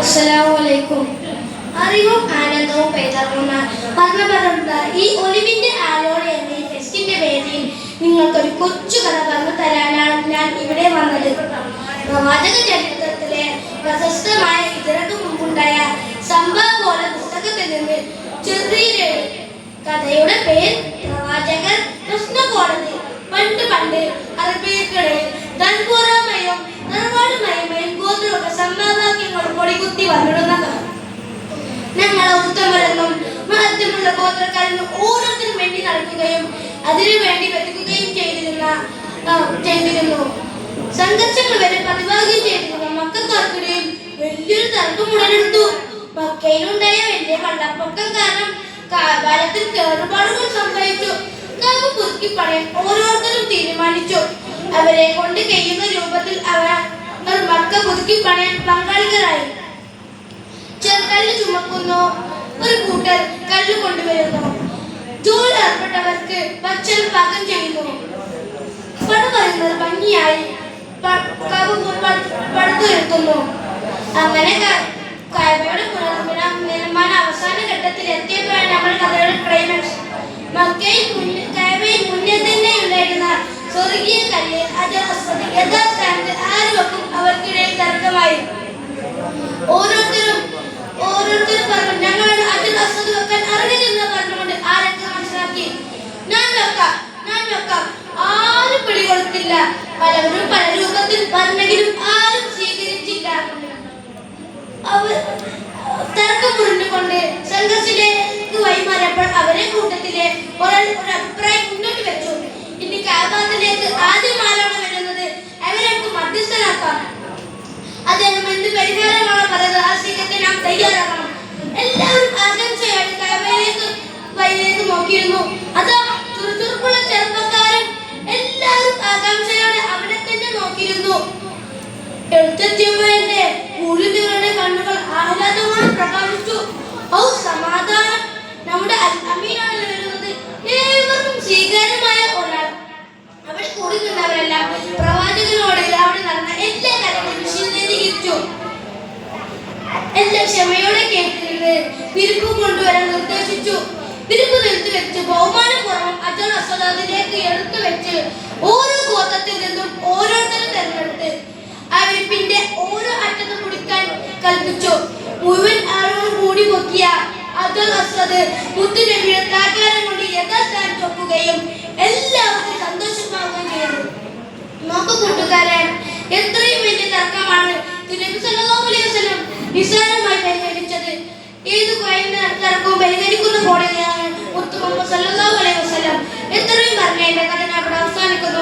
അസ്സലാമലൈക്കും അറിവും ആനന്ദവും പെയ്തിറങ്ങുന്ന പറഞ്ഞ ഈ ഒലിവിന്റെ ആലോടെ എന്ന ഈ ഫെസ്റ്റിന്റെ വേദിയിൽ നിങ്ങൾക്കൊരു കൊച്ചു കഥ പറഞ്ഞു തരാനാണ് ഞാൻ ഇവിടെ വന്നത്. പ്രവാചക ചരിത്രത്തിലെ പ്രശസ്തമായ ഇതിനു മുമ്പുണ്ടായ സംഭവ പോലെ പുസ്തകത്തിൽ നിന്ന് ചെറിയ കഥയുടെ പേര് കൊടികുത്തി വന്നിടുന്ന കാലം ഉത്തമരെന്നും മഹത്വമുള്ള ഗോത്രക്കാരെന്നും ഓരോരുത്തരും വേണ്ടി നടക്കുകയും അതിനു വേണ്ടി വെതുക്കുകയും ചെയ്തിരുന്ന ചെയ്തിരുന്നു. സംഘർഷങ്ങൾ വരെ പതിവാകുകയും ചെയ്തിരുന്ന. മക്കൾക്കാർക്കിടയിൽ വലിയൊരു തർക്കം ഉടലെടുത്തു. മക്കയിലുണ്ടായ വലിയ വെള്ളപ്പൊക്കം കാരണം കാലത്തിൽ കേടുപാടുകൾ സംഭവിച്ചു. കാവ് പുതുക്കി പണയാൻ ഓരോരുത്തരും തീരുമാനിച്ചു. അവരെ കൊണ്ട് കഴിയുന്ന രൂപത്തിൽ അവർ മക്ക പുതുക്കി പണയാൻ പങ്കാളികളായി. ചെറുകല്ല് ചുമക്കുന്നു. ഒരു കൂട്ടർ കല്ല് കൊണ്ടുവരുന്നു. ജോലി ഏർപ്പെട്ടവർക്ക് ഭക്ഷണം പാകം ചെയ്യുന്നു. പണ പറയുന്നത് ഭംഗിയായി പടുത്തുയർത്തുന്നു അങ്ങനെ ക- കഅബയുടെ പുനർനിർമ്മാണ അവസാന ഘട്ടത്തിൽ എത്തിയപ്പോഴാണ് നമ്മൾ കഥയുടെ ക്ലൈമാക്സ് മക്കയിൽ കൂട്ടത്തിലെ ഒരാൾ ഒരു അഭിപ്രായം മുന്നോട്ട് വെച്ചു ഇനി കാബാത്തിലേക്ക് ആദ്യം ആരാണ് വരുന്നത്? അവരവർക്ക് മധ്യസ്ഥനാക്കാണ് അദ്ദേഹം എന്ത് പരിഹാരമാണ് പറയുന്നത്? ആ സ്വീകരിക്കാൻ നാം തയ്യാറാകണം. എല്ലാവരും ആകാംക്ഷയാണ് കാബയിലേക്ക് വയലിലേക്ക് നോക്കിയിരുന്നു. അതാ ചുറുചുറുക്കുള്ള ചെറുപ്പക്കാരൻ എല്ലാവരും ആകാംക്ഷയോടെ അവനെ തന്നെ നോക്കിയിരുന്നു. എടുത്തെത്തിയപ്പോഴെന്റെ ഉള്ളിലുകളുടെ കണ്ണുകൾ ആഹ്ലാദമായി പ്രകാശിച്ചു. ഔ സമാധാനം. കൂടി നിന്നവരെല്ലാം പ്രവാചകനോട് അവിടെ നടന്ന എല്ലാ കാര്യങ്ങളും വിശദീകരിച്ചു എല്ലാം ക്ഷമയോടെ കേട്ടിരുന്ന് വിരുപ്പ് കൊണ്ടുവരാൻ നിർദ്ദേശിച്ചു. വിരുപ്പ് നിലത്ത് വെച്ച് ബഹുമാനപൂർവം അജോൺ അസ്വദാദിലേക്ക് എടുത്തു വെച്ച് ഓരോ ഗോത്രത്തിൽ നിന്നും ഓരോരുത്തരും തെരഞ്ഞെടുത്ത് ആ വിരിപ്പിന്റെ ഓരോ അറ്റത്ത് കുടിക്കാൻ കൽപ്പിച്ചു. മുഴുവൻ ആളുകളും കൂടി പൊക്കിയ അജോൺ അസ്വദ് എത്രയും വലിയ തർക്കമാണ്. നിസ്സാരമായി പരിഹരിച്ചത്. ഏത് തർക്കവും പരിഹരിക്കുന്ന പോലെയാണ് സല്ലല്ലാഹു അലൈഹി വസല്ലം എത്രയും പറഞ്ഞ എന്റെ കഥ അവിടെ അവസാനിക്കുന്നു.